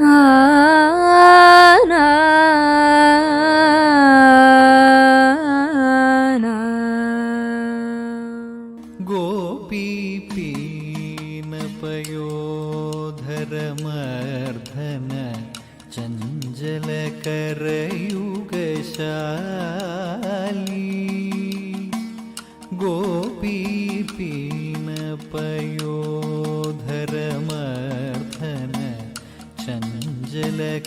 啊。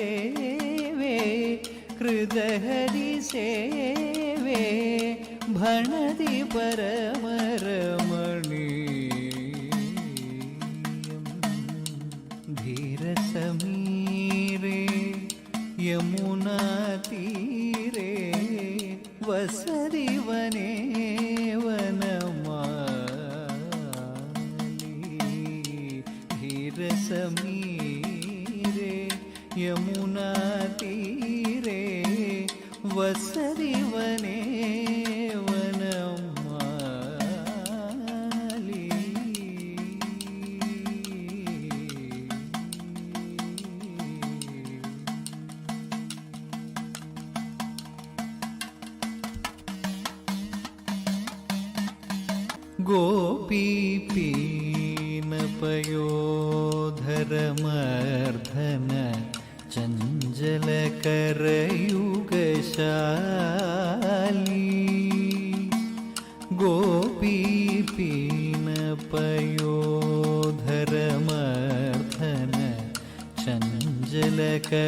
श्रीजयदेवे कृतहरिसेवे भणति परमरमणीयम् धीरसमीरे यमुनातीरे वसति वने வசதிவனே चञ्चलकरयुगशाली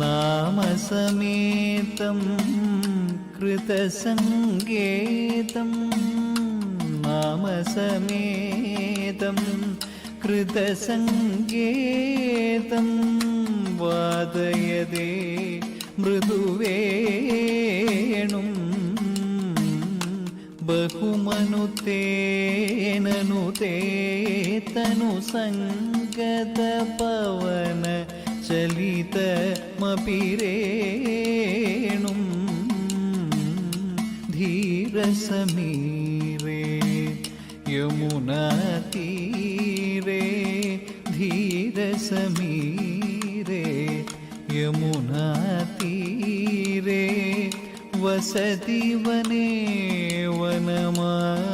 नामसमेतं कृतसङ्गेतं नामसमेतं कृतसङ्गेतं वादयदे मृदुवेणुम् बहुमनुतेननुते तनुसङ्गतपवन चलितमपि रेणुम् धीरसमीरे यमुनातीरे धीरसमीरे यमुनातीरे वसति वने वनमाली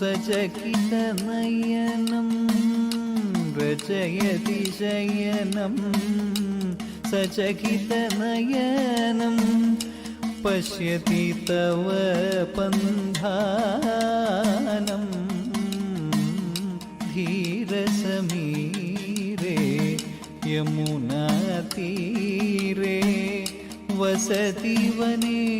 സചകിത നയനം രചയതി ശയനം സചകിത പശ്യതി തവ പന്ധാനം ധീരസമീരേ യമുനാതീരേ വസതി വനേ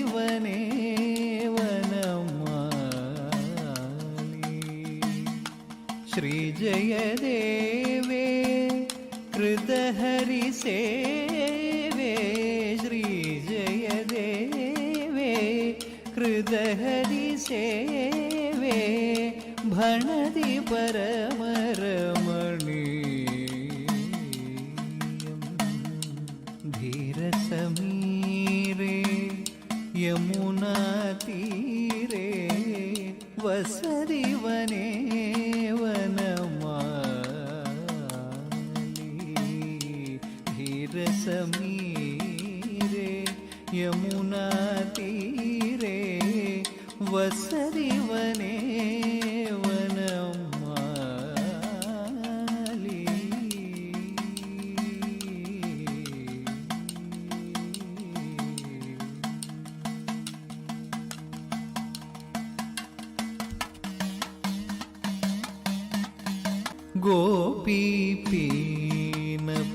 श्रीजयदेवे कृतहरिसेवे श्रीजयदेवे कृतहरिसेवे भणति परमरमणीयम्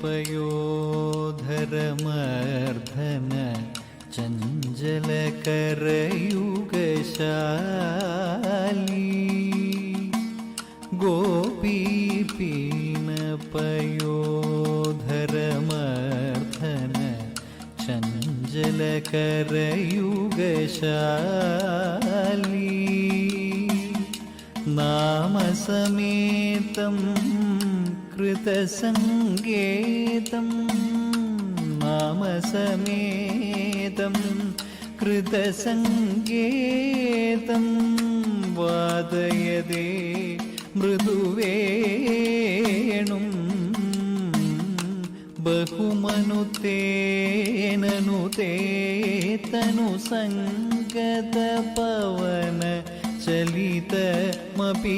പയോധരമർദ്ധന ചഞ്ചലകരയുഗശാലി. ഗോപീപീണ പയോധരമർദ്ധന ചഞ്ചലകരയുഗശാലി. നാമസമേതം नामसमेतं कृतसङ्गेतं नामसमेतं कृतसङ्गेतं वादयदे मृदुवेणुम् बहुमनुतेननुते तनुसङ्गतपवन चलितमपि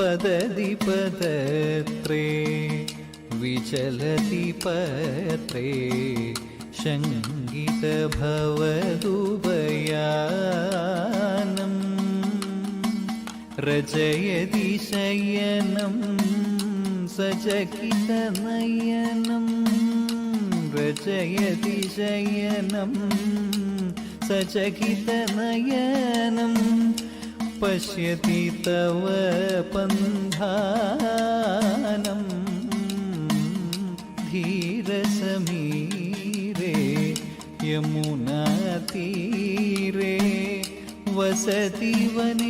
पदति पदत्रे विचलति पत्रे शङ्गितभवदुभयानम् रचयति शयनं सचकितनयनं रचयति शयनं सचकितनयनं पश्यति तव पन्धानं धीरसमीरे यमुनातीरे वसति वने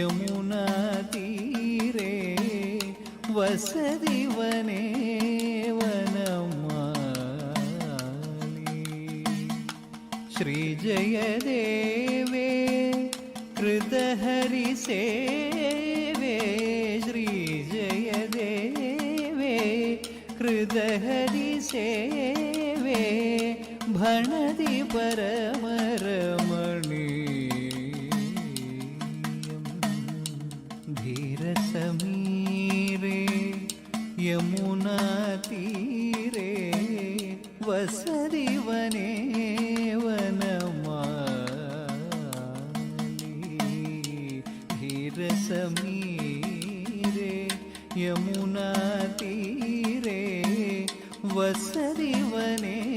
यमुनातीरे वसति वने वनमाली श्रीजयदेवे कृतहरिसेवे श्रीजयदेवे कृतहरिसेवे भणति परमरमणीयम् धीरसमीरे यमुनातीरे वसति वने वनमाली धीरसमीरे यमुनातीरे वसति वने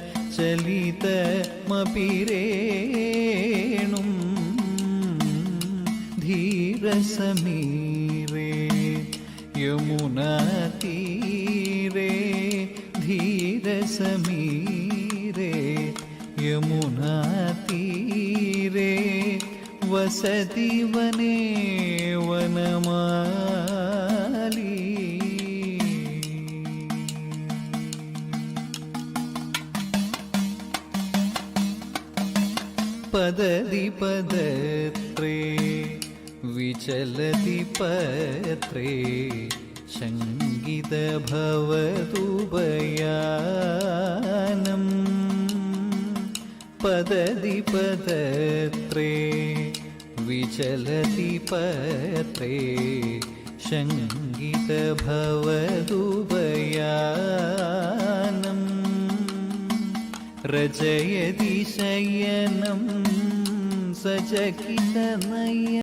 ചലിതമപിരേണും ധീരസമീരേ यमुनातीरे ധീരസമീരേ यमुनातीरे വസതി വനേ വനമാലി പദതി പദത്രേ വിചലതി പത്രേ ശങ്കിത ഭവതുപയാനം പദതി പദത്രേ വിചലതി പത്രേ ശങ്കിത ഭവതുപയാനം रजयति शयनं ಸಜಕಿತನಯ್ಯ